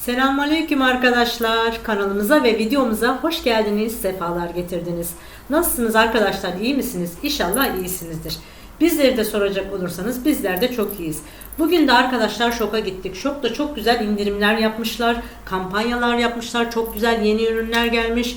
Selamünaleyküm arkadaşlar. Kanalımıza ve videomuza hoş geldiniz, sefalar getirdiniz. Nasılsınız arkadaşlar? İyi misiniz? İnşallah iyisinizdir. Bizleri de soracak olursanız bizler de çok iyiyiz. Bugün de arkadaşlar şoka gittik. Şokta çok güzel indirimler yapmışlar, kampanyalar yapmışlar, çok güzel yeni ürünler gelmiş.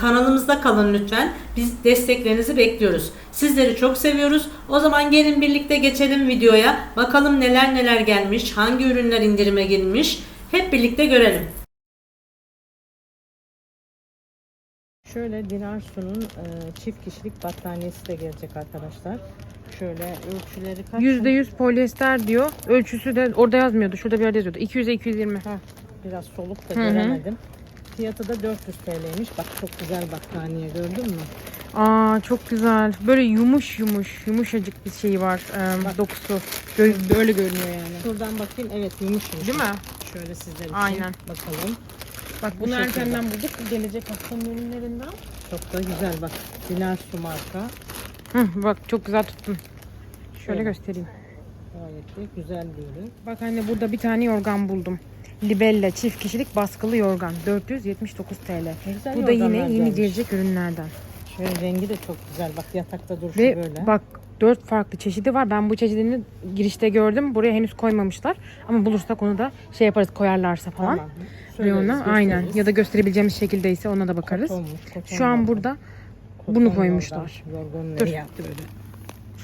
kanalımızda kalın lütfen. Biz desteklerinizi bekliyoruz. Sizleri çok seviyoruz. O zaman gelin birlikte geçelim videoya. Bakalım neler neler gelmiş, hangi ürünler indirime girmiş. Hep birlikte görelim. Şöyle Dinar Su'nun e, çift kişilik battaniyesi de gelecek arkadaşlar. Şöyle ölçüleri kaç? %100 polyester diyor. Ölçüsü de orada yazmıyordu. Şurada bir yerde yazıyordu. 200'e 220. Heh, biraz soluk da Hı hı. göremedim. Fiyatı da 400 TL'ymiş. Bak çok güzel battaniye gördün mü? Aa çok güzel. Böyle yumuş yumuş, yumuşacık bir şey var. Ee, dokusu. Gö- Böyle görünüyor yani. Şuradan bakayım. Evet yumuş yumuş. Değil mi? Şöyle sizler için Aynen. bakalım. Bak Bu bunu şekilde. erkenden bulduk. Gelecek haftanın ürünlerinden. Çok da güzel bak. Dinar Su marka. Hı, bak çok güzel tuttun. Şöyle Evet. göstereyim. Gayet de güzel bir ürün. Bak anne burada bir tane yorgan buldum. Libella çift kişilik baskılı yorgan. 479 TL. Güzel Bu da yine yorganlar yeni gelmiş. gelecek ürünlerden. Şöyle rengi de çok güzel. Bak yatakta duruşu Ve böyle. bak dört farklı çeşidi var. Ben bu çeşidini girişte gördüm. Buraya henüz koymamışlar. Ama bulursak onu da şey yaparız koyarlarsa falan. Tamam. Söyleriz, ona aynen ya da gösterebileceğimiz şekildeyse ona da bakarız. Kotonmuş, koton Şu an yorgan. burada Koton bunu koymuşlar. Yorgan, yorganları Dur. yaptı böyle.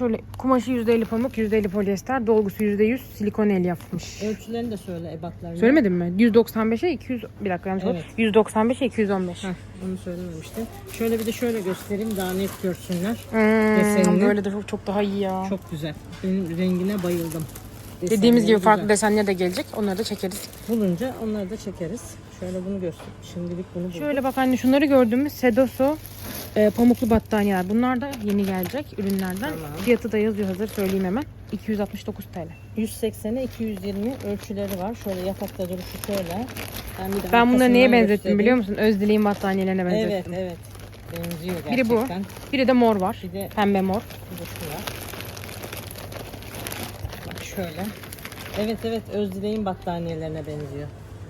Şöyle kumaşı %50 pamuk, %50 polyester, dolgusu %100 silikon el yapmış. Ölçülerini de söyle ebatlarını. Söylemedim mi? 195'e 200 bir dakika yanlış. Evet. 195'e 215. Heh, onu söylememiştim. Şöyle bir de şöyle göstereyim daha net görsünler. Hmm, böyle de çok, çok daha iyi ya. Çok güzel. Benim rengine bayıldım. Dediğimiz gibi farklı güzel. desenler de gelecek. Onları da çekeriz. Bulunca onları da çekeriz. Şöyle bunu göster. Şimdilik bunu bulduk. Şöyle bak anne şunları gördüğümüz Sedoso e, pamuklu battaniyeler. Bunlar da yeni gelecek ürünlerden. Tamam. Fiyatı da yazıyor hazır söyleyeyim hemen. 269 TL. 180'e 220 ölçüleri var. Şöyle yatakta duruşu şöyle. Ben, bir Ben bunları neye benzettim göstereyim. biliyor musun? Özdilek'in battaniyelerine Evet benzettim. evet. Benziyor Biri gerçekten. bu. Biri de mor var. Bir de Pembe mor. bir de şu var. Şöyle. Evet evet Özdileğin battaniyelerine benziyor.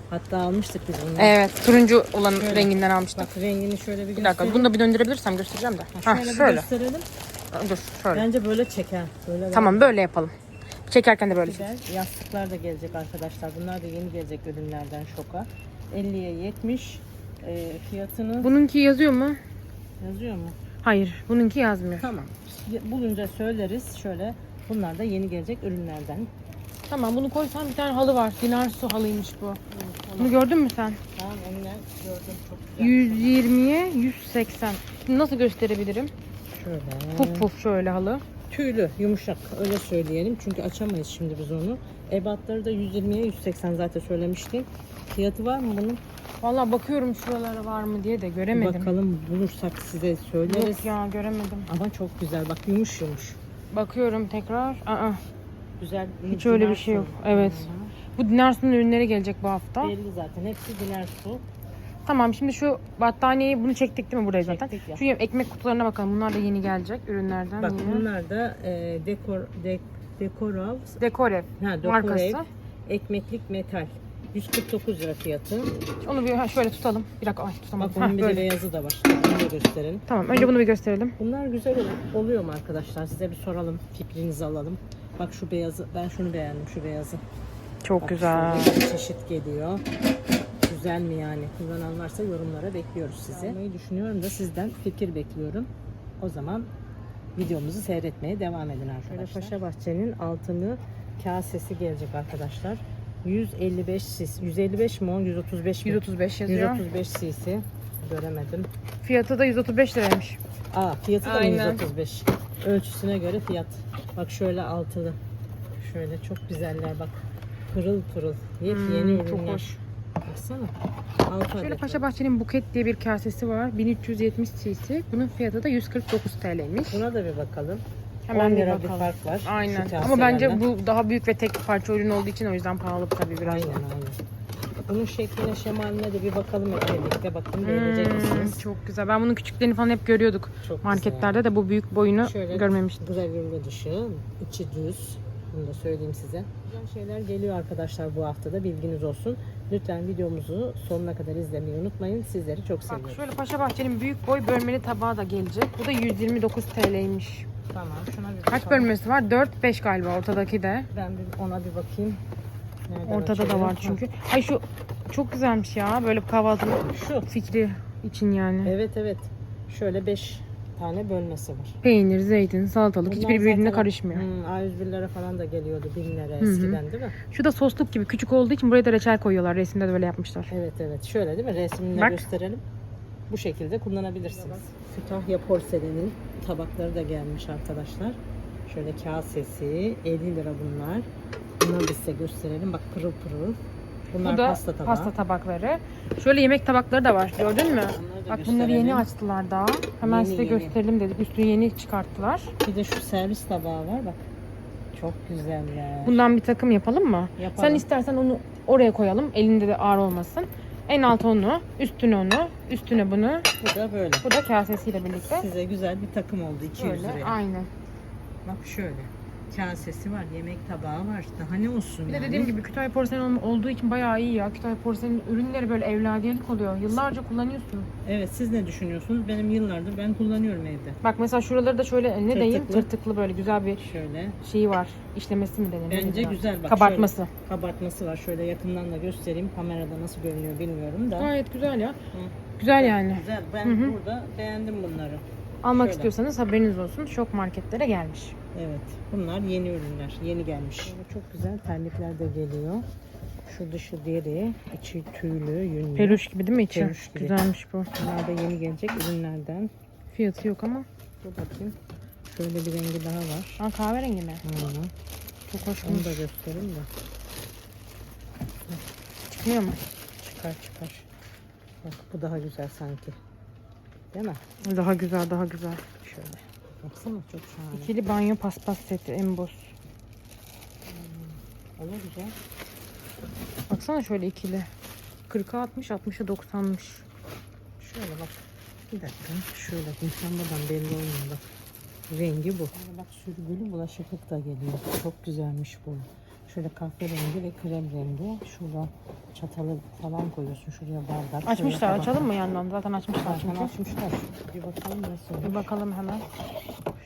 Hatta almıştık biz bunu. Evet. Turuncu olan Şöyle. renginden almıştım. Bak rengini şöyle bir Bir dakika. göstereyim. Bunu da bir döndürebilirsem göstereceğim de. Ha, Ha, şöyle, bir şöyle. gösterelim. Dur şöyle. Bence böyle çeker. Böyle Tamam böyle yapalım. Çekerken de böyle. Güzel. Yastıklar da gelecek arkadaşlar. Bunlar da yeni gelecek ürünlerden şoka. 50'ye 70. E, fiyatını Bununki yazıyor mu? yazıyor mu? Hayır. Bununki yazmıyor. Tamam. Bulunca söyleriz. Şöyle bunlar da yeni gelecek ürünlerden. Tamam bunu koysan bir tane halı var. Dinar su halıymış bu. Bunu gördün mü sen? Tamam onlar gördüm çok güzel. 120'ye 180. Şimdi nasıl gösterebilirim? Şöyle. Puf puf şöyle halı. Tüylü, yumuşak öyle söyleyelim. Çünkü açamayız şimdi biz onu. Ebatları da 120'ye 180 zaten söylemiştim. Fiyatı var mı bunun? Vallahi bakıyorum şuralara var mı diye de göremedim. Bakalım bulursak size söyleriz. Yok ya göremedim. Ama çok güzel. Bak yumuş yumuş. Bakıyorum tekrar. Aa, Güzel. hiç öyle bir şey yok. Evet. Bu Dinar Su'nun ürünleri gelecek bu hafta. Belli zaten. Hepsi diner su. Tamam şimdi şu battaniyeyi bunu çektik değil mi buraya zaten? Çektik ya. Şu ekmek kutularına bakalım. Bunlar da yeni gelecek ürünlerden Bak yine. bunlar da e, dekor de, dekorav Dekorev ha, dekorev markası. ekmeklik metal. 149 lira fiyatı. Onu bir ha, şöyle tutalım. Bir dakika ay Bak tutamadım. bunun bir de böyle. beyazı da var. Bunu da gösterelim. Tamam önce bunu bir gösterelim. Bunlar güzel ol- oluyor mu arkadaşlar? Size bir soralım. Fikrinizi alalım. Bak şu beyazı. Ben şunu beğendim. Şu beyazı. Çok Bak, güzel. şöyle bir çeşit geliyor. Güzel mi yani? Kullanan varsa yorumlara bekliyoruz sizi. Almayı düşünüyorum da sizden fikir bekliyorum. O zaman videomuzu seyretmeye devam edin arkadaşlar. Şöyle Paşa Bahçe'nin altını kasesi gelecek arkadaşlar. 155 sis. 155 mi o? 135 mi? 135 yazıyor. 135 cc. Göremedim. Fiyatı da 135 liraymış. Aa fiyatı da mı Aynen. 135. Ölçüsüne göre fiyat. Bak şöyle altılı. Şöyle çok güzeller bak. Pırıl pırıl. Yepyeni Hmm, çok ürünler. hoş. Baksana. Altı Şöyle adet Paşa var. Buket diye bir kasesi var. 1370 cc. Bunun fiyatı da 149 TL'ymiş. Buna da bir bakalım. Hemen 10 bir lira bir fark var. Aynen. Ama bence bu daha büyük ve tek parça ürün olduğu için o yüzden pahalı tabii biraz. Aynen aynen. Bunun şekline şemaline de bir bakalım hep birlikte. Bakın Hmm, beğenecek misiniz? çok güzel. Ben bunun küçüklerini falan hep görüyorduk. Çok Marketlerde de bu büyük boyunu Şöyle görmemiştim. gravürlü dışı, içi düz. Bunu da söyleyeyim size. Güzel şeyler geliyor arkadaşlar bu haftada bilginiz olsun. Lütfen videomuzu sonuna kadar izlemeyi unutmayın. Sizleri çok Bak seviyorum. şöyle Paşa Bahçe'nin büyük boy bölmeli tabağı da gelecek. Bu da 129 TL'ymiş. Tamam şuna bir Kaç bakalım. bölmesi var? 4-5 galiba ortadaki de. Ben bir ona bir bakayım. Nereden Ortada da var çünkü. Ay şu çok güzelmiş ya. Böyle kahvaltılık Şu. fikri için yani. Evet evet. Şöyle 5 tane bölmesi var. Peynir, zeytin, salatalık hiçbiri birbirine zaten- karışmıyor. Hmm, A101'lere falan da geliyordu 1000 lira hı. eskiden değil mi? Şu da sosluk gibi küçük olduğu için buraya da reçel koyuyorlar. Resimde de böyle yapmışlar. Evet evet. Şöyle değil mi? Resmini Bak. gösterelim. Bu şekilde kullanabilirsiniz. Kütahya porselenin tabakları da gelmiş arkadaşlar. Şöyle kasesi 50 lira bunlar. Bunları da size gösterelim. Bak pırıl pırıl. Bunlar Bu da pasta tabağı. pasta tabakları. Şöyle yemek tabakları da var. Gördün mü? Bak bunları yeni açtılar daha. Hemen Yeni, size yeni. gösterelim dedik. Üstünü yeni çıkarttılar. Bir de şu servis tabağı var bak. Çok güzeller. Bundan bir takım yapalım mı? Yapalım. Sen istersen onu oraya koyalım. Elinde de ağır olmasın. En alt onu, üstüne onu, üstüne bunu. Bu da böyle. Bu da kasesiyle birlikte. Size güzel bir takım oldu 200 Böyle liraya. aynen. Bak şöyle. Kasesi var, yemek tabağı var. Daha ne olsun Bir de yani? dediğim gibi Kütahya porselen ol- olduğu için bayağı iyi ya. Kütahya porselenin ürünleri böyle evladiyelik oluyor. Yıllarca kullanıyorsun. Evet siz ne düşünüyorsunuz? Benim yıllardır ben kullanıyorum evde. Bak mesela şuraları da şöyle ne diyeyim Tırtıklı. tırtıklı böyle güzel bir Şöyle. şeyi var. İşlemesi mi denir? ne Bence denir? güzel bak. Kabartması. Şöyle kabartması var. Şöyle yakından da göstereyim. Kamerada nasıl görünüyor bilmiyorum da. Gayet güzel ya. Güzel yani. Güzel. Ben burada beğendim bunları. Almak Şöyle. istiyorsanız haberiniz olsun. Şok marketlere gelmiş. Evet. Bunlar yeni ürünler. Yeni gelmiş. Çok güzel terlikler de geliyor. Şu dışı deri, içi tüylü, yünlü. Peluş gibi değil mi içi? Peluş gibi. Güzelmiş bu. Bunlar da yeni gelecek ürünlerden. Fiyatı yok ama. Dur bakayım. Şöyle bir rengi daha var. Aa kahverengi mi? Hı. Çok hoş. Onu da göstereyim de. Çıkmıyor mu? Çıkar çıkar. Bak bu daha güzel sanki. Değil mi? Daha güzel, daha güzel. Şöyle. Baksana çok şahane. İkili banyo paspas seti emboss. O da güzel. Baksana şöyle ikili. 40'a 60, 60'a 90'mış. Şöyle bak. Bir dakika. Şöyle mükemmelden belli olmuyor bak. Rengi bu. Şöyle bak sürgülü bulaşıklık da geliyor. Çok güzelmiş bu. Şöyle kahverengi ve krem rengi. Şurada çatalı falan koyuyorsun. Şuraya bardak. Açmışlar, açalım mı yandan? Zaten açmışlar Zaten çünkü. açmışlar. Bir bakalım nasıl Bir bakalım hemen.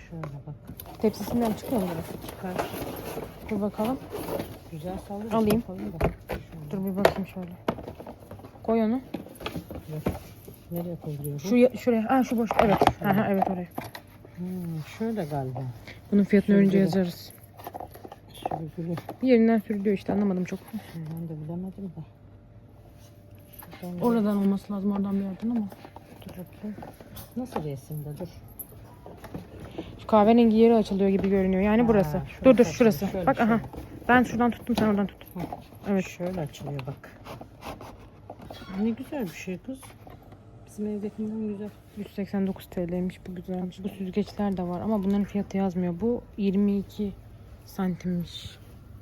Şöyle bak. Tepsisinden çıkıyor mu? Çıkar. Dur bakalım. Güzel sallıyor. Alayım. Dur bir bakayım şöyle. Koy onu. Dur. Nereye koyuluyor bu? Şu ya- şuraya. Aa şu boş. Evet. Aha, evet oraya. Hmm, şöyle galiba. Bunun fiyatını Şöyle. önce yazarız. Bir yerinden sürülüyor işte anlamadım çok. Ben de bilemedim de. Oradan olması lazım oradan bir yerden ama. Dur bakayım. Nasıl resimde dur. Şu kahverengi yeri açılıyor gibi görünüyor. Yani Ha, burası. şurası Dur dur açılıyor. şurası. Şöyle, Bak aha. şöyle. Ben şuradan tuttum sen oradan tut. Hı. Evet. Şöyle açılıyor bak. Ne güzel bir şey kız. Bizim evdekinden güzel. 189 TL'ymiş bu güzelmiş. Bu süzgeçler de var ama bunların fiyatı yazmıyor. Bu 22 santimmiş.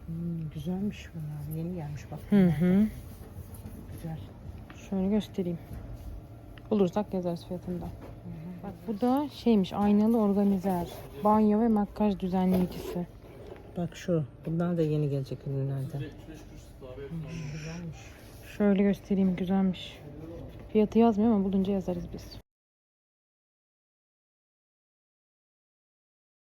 Hmm, güzelmiş bunlar. Yeni gelmiş bak. Hı hı. Güzel. Şöyle göstereyim. Bulursak yazarız fiyatında. Bak bu da şeymiş aynalı organizer. Banyo ve makyaj düzenleyicisi. Bak şu. Bunlar da yeni gelecek ürünlerden. Şöyle göstereyim güzelmiş. Fiyatı yazmıyor ama bulunca yazarız biz.